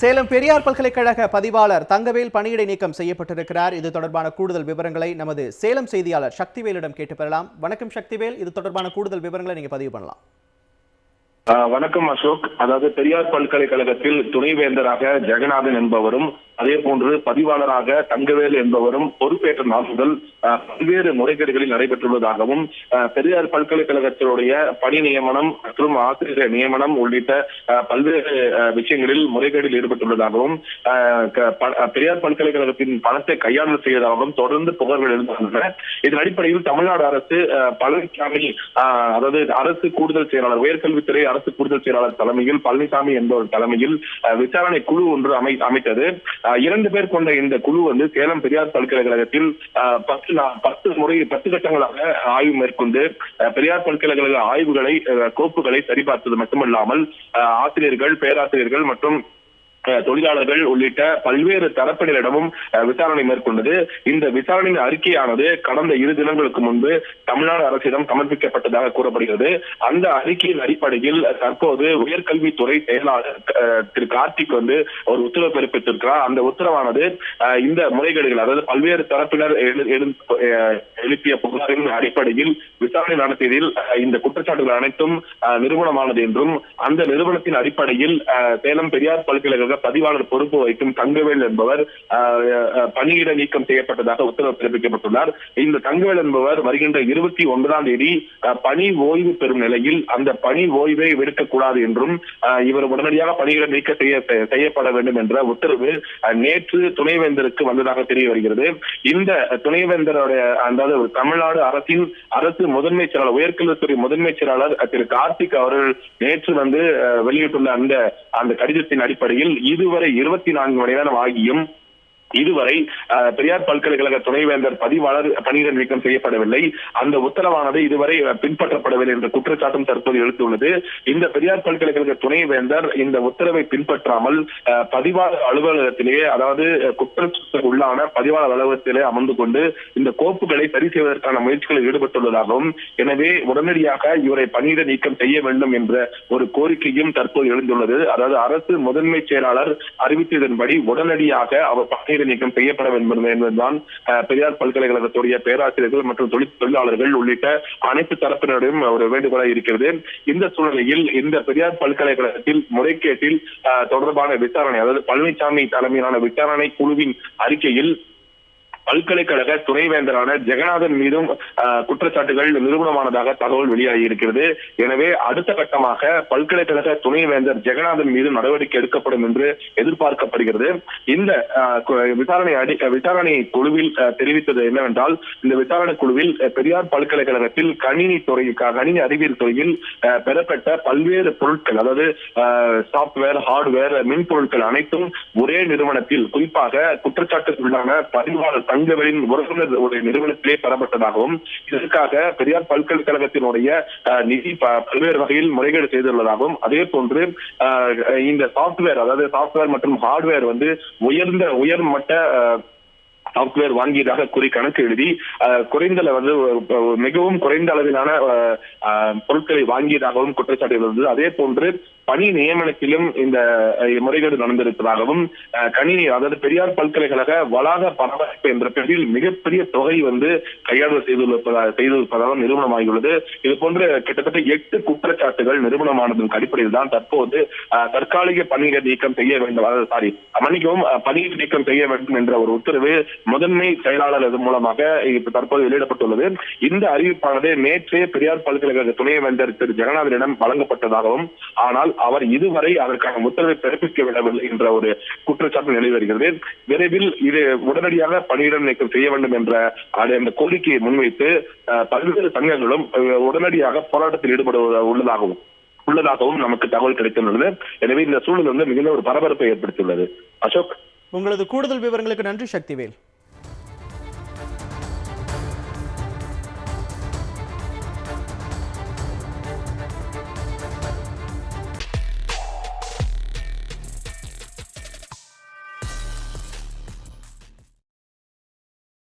சேலம் பெரியார் பல்கலைக்கழக பதிவாளர் தங்கவேல் பணியிடை நீக்கம் செய்யப்பட்டிருக்கிறார். இது தொடர்பான கூடுதல் விவரங்களை நமது சேலம் செய்தியாளர் சக்திவேலிடம் கேட்டு பெறலாம். வணக்கம் சக்திவேல். இது தொடர்பான கூடுதல் விவரங்களை நீங்க பதிவு பண்ணலாம். ஆஹ் வணக்கம் அசோக். அதாவது பெரியார் பல்கலைக்கழகத்தில் துணைவேந்தராக ஜெகநாதன் என்பவரும் அதே போன்று பதிவாளராக தங்கவேல் என்பவரும் பொறுப்பேற்ற நாள் முதல் ஆஹ், பல்வேறு முறைகேடுகளில் நடைபெற்றுள்ளதாகவும் பெரியார் பல்கலைக்கழகத்தினுடைய பணி நியமனம் மற்றும் ஆசிரியர் நியமனம் உள்ளிட்ட பல்வேறு விஷயங்களில் முறைகேடில் ஈடுபட்டுள்ளதாகவும் பெரியார் பல்கலைக்கழகத்தின் பணத்தை கையாளல் செய்வதாகவும் தொடர்ந்து புகார்கள் எழுந்து வந்தன இதன் அடிப்படையில் தமிழ்நாடு அரசு பழனிசாமி அதாவது அரசு கூடுதல் செயலாளர் உயர்கல்வித்துறை அரசு கூடுதல் செயலாளர் தலைமையில் பழனிசாமி என்பவர் தலைமையில் விசாரணை குழு ஒன்று அமை அமைத்தது. இரண்டு பேர் கொண்ட இந்த குழு வந்து சேலம் பெரியார் பல்கலைக்கழகத்தில் பத்து நா- பத்து முறை பத்து கட்டங்களாக ஆய்வு மேற்கொண்டு பெரியார் பல்கலைக்கழக ஆய்வுகளை கோப்புகளை சரிபார்த்தது மட்டுமல்லாமல் ஆஹ், ஆசிரியர்கள் பேராசிரியர்கள் மற்றும் தொழிலாளர்கள் உள்ளிட்ட பல்வேறு தரப்பினரிடமும் விசாரணை மேற்கொண்டது. இந்த விசாரணையின் அறிக்கையானது கடந்த இரு தினங்களுக்கு முன்பு தமிழ்நாடு அரசிடம் சமர்ப்பிக்கப்பட்டதாக கூறப்படுகிறது. அந்த அறிக்கையின் அடிப்படையில் தற்போது உயர்கல்வித்துறை செயலாளர் திரு கார்த்திக் வந்து ஒரு உத்தரவு பிறப்பித்திருக்கிறார். அந்த உத்தரவானது இந்த முறைகேடுகள் அதாவது பல்வேறு தரப்பினர் எழு- எழு- அஹ், எழுப்பிய புகாரின் அடிப்படையில் விசாரணை நடத்தியதில் இந்த குற்றச்சாட்டுகள் அனைத்தும் அஹ், நிறுவனமானது என்றும் அந்த நிறுவனத்தின் அடிப்படையில் அஹ், சேலம் பெரியார் பல்கலைக்கழக பதிவாளர் பொறுப்பு வகிக்கும் தங்கவேல் என்பவர் பணியிட நீக்கம் செய்யப்பட்டதாக உத்தரவு பிறப்பிக்கப்பட்டுள்ளார். இந்த தங்கவேல் என்பவர் வருகின்ற இருபத்தி ஒன்பதாம் தேதி பணி ஓய்வு பெறும் நிலையில் அந்த பணி ஓய்வை விடுக்கக்கூடாது என்றும் இவர் உடனடியாக பணியிட நீக்க செய்ய செய்யப்பட வேண்டும் என்ற உத்தரவு நேற்று துணைவேந்தருக்கு வந்ததாக தெரிய வருகிறது. இந்த துணைவேந்தருடைய அதாவது தமிழ்நாடு அரசின் அரசு முதன்மை செயலாளர் உயர்கல்வித்துறை முதன்மை செயலாளர் திரு கார்த்திக் அவர்கள் நேற்று வந்து வெளியிட்டுள்ள அந்த அந்த கடிதத்தின் அடிப்படையில் இதுவரை இருபத்தி நான்கு மணி நேரம் ஆகியும் இதுவரை பெரியார் பல்கலைக்கழக துணைவேந்தர் பதிவாளர் பணியிட நீக்கம் செய்யப்படவில்லை. அந்த உத்தரவானது இதுவரை பின்பற்றப்படவில்லை என்ற குற்றச்சாட்டும் தற்போது எழுத்துள்ளது இந்த பெரியார் பல்கலைக்கழக துணைவேந்தர் இந்த உத்தரவை பின்பற்றாமல் பதிவாளர் அலுவலகத்திலேயே அதாவது குற்றச்சாட்டுக்கு உள்ளான பதிவாளர் அலுவலகத்திலே அமர்ந்து கொண்டு இந்த கோப்புகளை சரி செய்வதற்கான முயற்சிகளில் ஈடுபட்டுள்ளதாகவும் எனவே உடனடியாக இவரை பணியிட நீக்கம் செய்ய வேண்டும் என்ற ஒரு கோரிக்கையும் தற்போது எழுந்துள்ளது. அதாவது அரசு முதன்மை செயலாளர் அறிவித்ததன்படி உடனடியாக அவர் பணியிட நீக்கம் செய்யப்பட வேண்டும் என்பதுதான் பெரியார் பல்கலைக்கழகத்துடைய பேராசிரியர்கள் மற்றும் தொழில் தொழிலாளர்கள் உள்ளிட்ட அனைத்து தரப்பினரும் ஒரு வேண்டுகோளாக இருக்கிறது. இந்த சூழ்நிலையில் இந்த பெரியார் பல்கலைக்கழகத்தில் முறைகேட்டில் தொடர்பான விசாரணை அதாவது பழனிசாமி தலைமையிலான விசாரணை குழுவின் அறிக்கையில் பல்கலைக்கழக துணைவேந்தரான ஜெகநாதன் மீதும் குற்றச்சாட்டுகள் நிரூபணமானதாக தகவல் வெளியாகி இருக்கிறது. எனவே அடுத்த கட்டமாக பல்கலைக்கழக துணைவேந்தர் ஜெகநாதன் மீது நடவடிக்கை எடுக்கப்படும் என்று எதிர்பார்க்கப்படுகிறது. இந்த விசாரணை அடி விசாரணை குழுவில் தெரிவித்தது என்னவென்றால் இந்த விசாரணை குழுவில் பெரியார் பல்கலைக்கழகத்தில் கணினி துறை கணினி அறிவியல் துறையில் பெறப்பட்ட பல்வேறு பொருட்கள் அதாவது சாப்ட்வேர் ஹார்ட்வேர் மென்பொருட்கள் அனைத்தும் ஒரே நிறுவனத்தில் குறிப்பாக குற்றச்சாட்டுக்குள்ளான பதிவாளர் தங்கவேலின் உறவினர் நிறுவனத்திலே பெறப்பட்டதாகவும் இதற்காக பெரியார் பல்கலைக்கழகத்தினுடைய நிதி பல்வேறு வகையில் முறைகேடு செய்துள்ளதாகவும் அதே போன்று இந்த சாப்ட்வேர் அதாவது சாப்ட்வேர் மற்றும் ஹார்ட்வேர் வந்து உயர்ந்த உயர்மட்ட சாப்ட்வேர் வாங்கியதாக கூறி கணக்கு எழுதி குறைந்த வந்து மிகவும் குறைந்த அளவிலான பொருட்களை வாங்கியதாகவும் குற்றச்சாட்டு இருந்தது அதே போன்று பணி நியமனத்திலும் இந்த முறைகேடு நடந்திருப்பதாகவும் அஹ், கணினி அதாவது பெரியார் பல்கலைக்கழக வளாக பராமரிப்பு என்ற பெயரில் மிகப்பெரிய தொகை வந்து கையாளல் செய்துள்ளதாக செய்திருப்பதாக நிறுவனமாகியுள்ளது இது போன்ற கிட்டத்தட்ட எட்டு குற்றச்சாட்டுகள் நிறுவனமானதன் அடிப்படையில் தான் தற்போது தற்காலிக பணியிட நீக்கம் செய்ய வேண்டும். அதாவது சாரி மன்னிக்கவும் பணியிட நீக்கம் செய்ய வேண்டும் என்ற ஒரு உத்தரவு முதன்மை செயலாளர் இது மூலமாக இப்போ தற்போது வெளியிடப்பட்டுள்ளது. இந்த அறிவிப்பானது நேற்றே பெரியார் பல்கலைக்கழக துணைவேந்தர் திரு. ஜெகநாதனிடம் வழங்கப்பட்டதாகவும் ஆனால் அவர் இதுவரை அதற்கான உத்தரவை பிறப்பிக்கவிடவில்லை என்ற ஒரு குற்றச்சாட்டு நிலை வருகிறது விரைவில் இது உடனடியாக பணியிடம் நீக்கம் செய்ய வேண்டும் என்ற அந்த கோரிக்கையை முன்வைத்து அஹ், பல்வேறு சங்கங்களும் உடனடியாக போராட்டத்தில் ஈடுபடுவதாக உள்ளதாகவும் உள்ளதாகவும் நமக்கு தகவல் கிடைத்துள்ளது. எனவே இந்த சூழல் வந்து மிகுந்த ஒரு பரபரப்பை ஏற்படுத்தியுள்ளது. அசோக். உங்களது கூடுதல் விவரங்களுக்கு நன்றி சக்திவேல்.